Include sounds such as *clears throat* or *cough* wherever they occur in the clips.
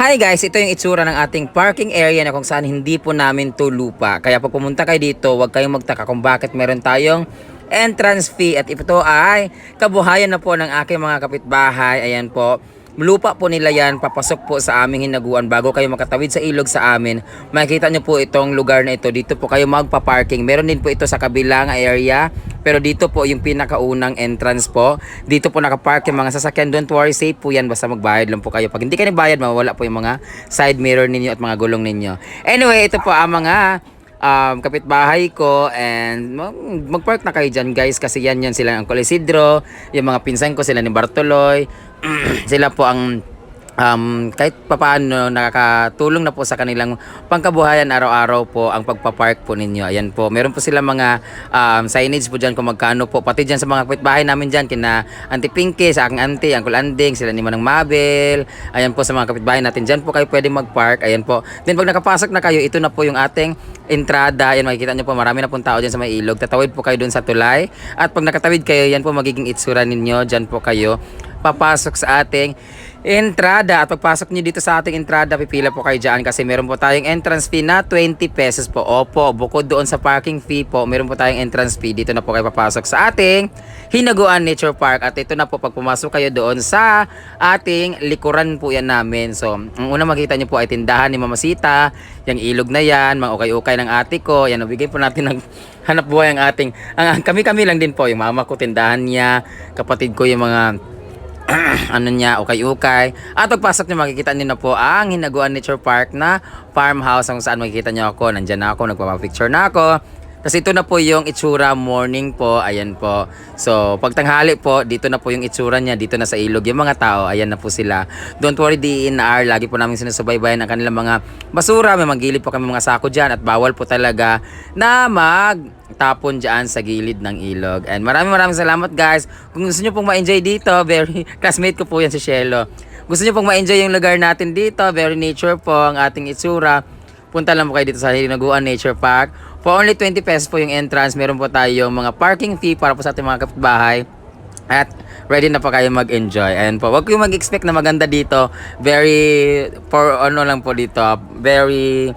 Hi guys, ito yung itsura ng ating parking area na kung saan hindi po namin to lupa. Kaya pag pumunta kayo dito, huwag kayong magtaka kung bakit meron tayong entrance fee. At ito ay kabuhayan na po ng aking mga kapitbahay. Ayan po. Lupa po nila yan, papasok po sa aming hinaguan bago kayo makatawid sa ilog sa amin. Makikita nyo po itong lugar na ito. Dito po kayo magpa-parking. Meron din po ito sa kabilang area. Pero dito po yung pinakaunang entrance po. Dito po nakapark yung mga sasakyan. Don't worry, safe po yan. Basta magbayad lang po kayo. Pag hindi kayo nagbayad, mawawala po yung mga side mirror ninyo at mga gulong ninyo. Anyway, ito po ang mga um, kapitbahay ko and mag- mag-park na kayo dyan guys kasi yan yan sila ang Isidro, yung mga pinsan ko sila ni Bartoloy, *clears throat* sila po ang um, kahit papaano nakakatulong na po sa kanilang pangkabuhayan araw-araw po ang pagpapark po ninyo. Ayan po, meron po sila mga um, signage po dyan kung magkano po. Pati dyan sa mga kapitbahay namin dyan, kina Auntie Pinky, sa aking auntie, Uncle Anding, sila ni Manang Mabel. Ayan po sa mga kapitbahay natin dyan po kayo pwede mag-park. Ayan po. Then pag nakapasok na kayo, ito na po yung ating entrada. Ayan, makikita nyo po, marami na pong tao dyan sa may ilog. Tatawid po kayo dun sa tulay. At pag nakatawid kayo, yan po magiging itsura ninyo. Dyan po kayo papasok sa ating entrada. At pagpasok nyo dito sa ating entrada, pipila po kayo dyan kasi meron po tayong entrance fee na 20 pesos po. Opo, bukod doon sa parking fee po, meron po tayong entrance fee. Dito na po kayo papasok sa ating Hinaguan Nature Park. At ito na po, pag pumasok kayo doon sa ating likuran po yan namin. So, ang una makita nyo po ay tindahan ni Mama Sita, yung ilog na yan, mga ukay-ukay ng ate ko. Yan, nabigay po natin ng hanap buhay ang ating, kami-kami lang din po, yung mama ko, tindahan niya, kapatid ko yung mga *clears throat* ano niya, ukay-ukay. At pagpasok niyo, makikita niyo na po ang Hinaguan Nature Park na farmhouse kung saan makikita niyo ako. Nandyan na ako, nagpapapicture na ako. Kasi ito na po yung itsura morning po. Ayan po. So, pag tanghali po, dito na po yung itsura niya. Dito na sa ilog. Yung mga tao, ayan na po sila. Don't worry, DNR. Lagi po namin sinusubaybayan ang kanilang mga basura. May magilid po kami mga sako dyan. At bawal po talaga na mag tapon dyan sa gilid ng ilog. And maraming maraming salamat guys. Kung gusto nyo pong ma-enjoy dito, very *laughs* classmate ko po yan si Shelo. Gusto nyo pong ma-enjoy yung lugar natin dito, very nature po ang ating itsura. Punta lang po kayo dito sa Hinaguan Nature Park. For only 20 pesos po yung entrance, meron po tayong mga parking fee para po sa ating mga kapitbahay. At ready na po kayo mag-enjoy. And po, wag kayong mag-expect na maganda dito. Very, for ano lang po dito, very,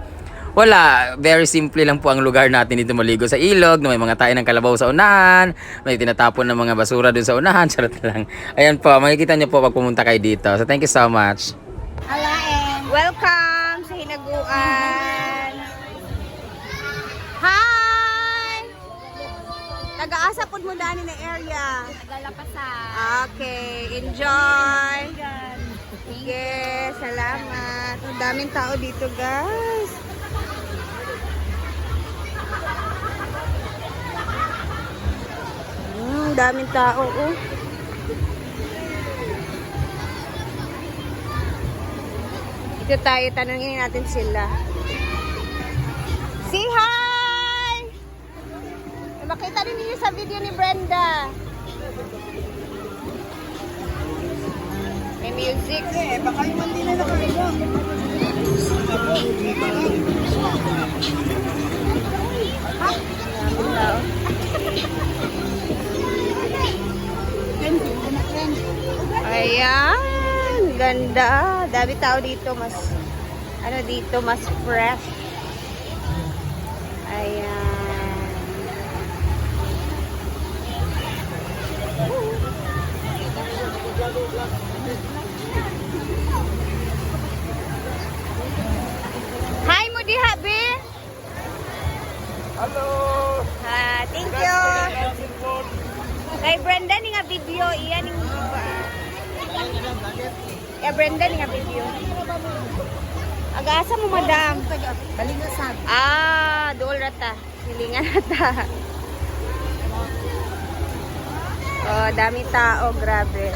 wala, very simple lang po ang lugar natin dito maligo sa ilog, may mga tayo ng kalabaw sa unahan, may tinatapon ng mga basura dun sa unahan, *laughs* charot lang. Ayan po, makikita nyo po pag pumunta kayo dito. So thank you so much. Alaen. Welcome sa Hinaguan. Hi! Po mo dani na area. Galapasan. Okay, enjoy. Sige, salamat. Ang daming tao dito, guys. Hmm, daming tao, oh. Dito tayo, tanungin natin sila. Say hi! Makita din niyo sa video ni Brenda. May music. Eh, baka yung mandila na kayo. Ayan, ganda. Dami tao dito, mas ano dito, mas fresh. Thank you. Kay Brenda ni nga video iya ning Ya Brenda ni nga video. Aga-asa mo madam? Balingasan. Ah, dool rata. Hilingan rata. Oh, dami tao, grabe.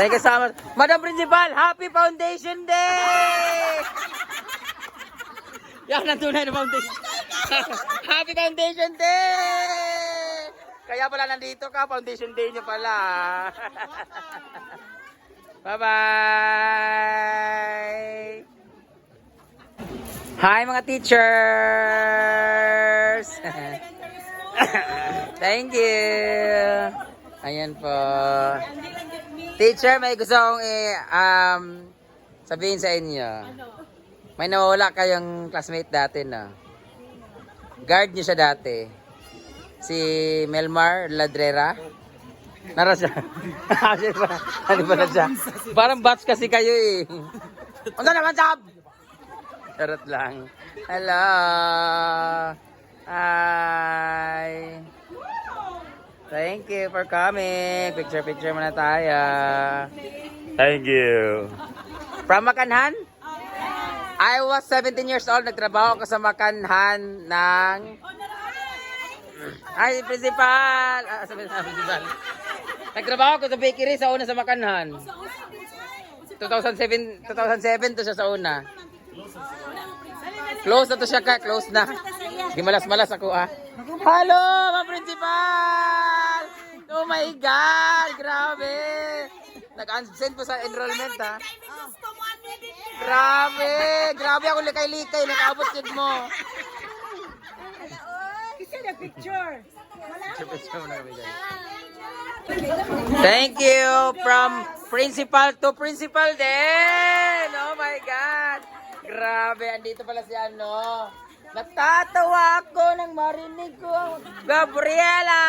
Thank you so much. Madam Principal, Happy Foundation Day! Yan ang tunay na foundation. *laughs* Happy Foundation Day! Kaya pala nandito ka, Foundation Day niyo pala. *laughs* Bye-bye! Hi mga teachers! *laughs* Thank you! Ayan po. Teacher, may gusto akong i- um, sabihin sa inyo. May nawala kayong classmate dati na. Guard niyo siya dati. Si Melmar Ladrera. Nara siya. *laughs* Ano ba? Ano na siya? Parang batch kasi kayo eh. Ano naman sab? Charot lang. Hello. Hi. Thank you for coming. Picture picture muna tayo. Thank you. From Makanhan? I was 17 years old. Nagtrabaho ako sa Makanhan ng... Ay, principal! Ah, sabi na, principal. Nagtrabaho ako sa bakery sa una sa Makanhan. 2007, 2007 to siya sa una. Close na to siya ka, close na. Di malas-malas ako ah. Hello, mga principal! Oh my God! Grabe! Nag-unsend po sa enrollment ha. Grabe! Grabe ako likay-likay. Nakaabot yun mo. Picture mo na guys. Thank you from principal to principal din. Oh my God. Grabe, andito pala si ano. Natatawa ako nang marinig ko Gabriela.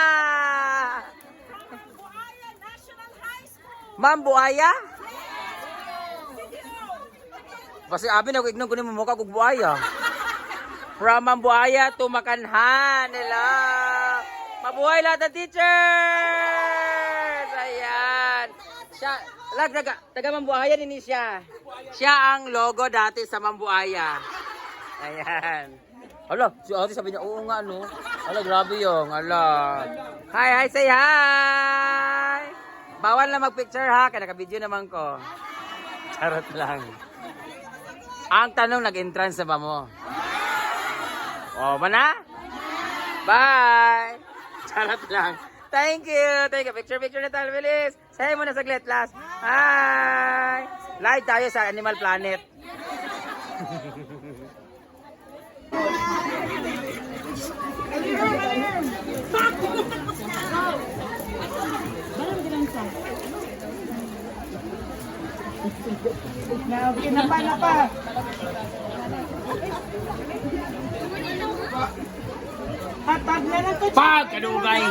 Ma'am Buaya? Kasi abi na ko ignon kunin mo mukha kog buaya. From Ma'am Buaya to Makanhan. Hello. Mabuhay lahat ng teachers! Ayan. Siya, lag, taga, taga Mambuaya din siya. Siya ang logo dati sa Mambuaya. Ayan. Hala, si ate sabi niya, oo nga no. Hala, grabe yung, hala. Hi, hi, say hi! Bawal na mag-picture ha, kaya naka-video naman ko. Charot lang. Ang tanong, nag-entrance na ba mo? O, ba na? Bye! Charot lang. Thank you. Thank you. Picture, picture na tayo. Bilis. Say mo na saglit, last. Hi! Live tayo sa Animal Planet. *laughs* isa. Na, okay na pa, pa. Hatag na lang to. Pag, kadugay.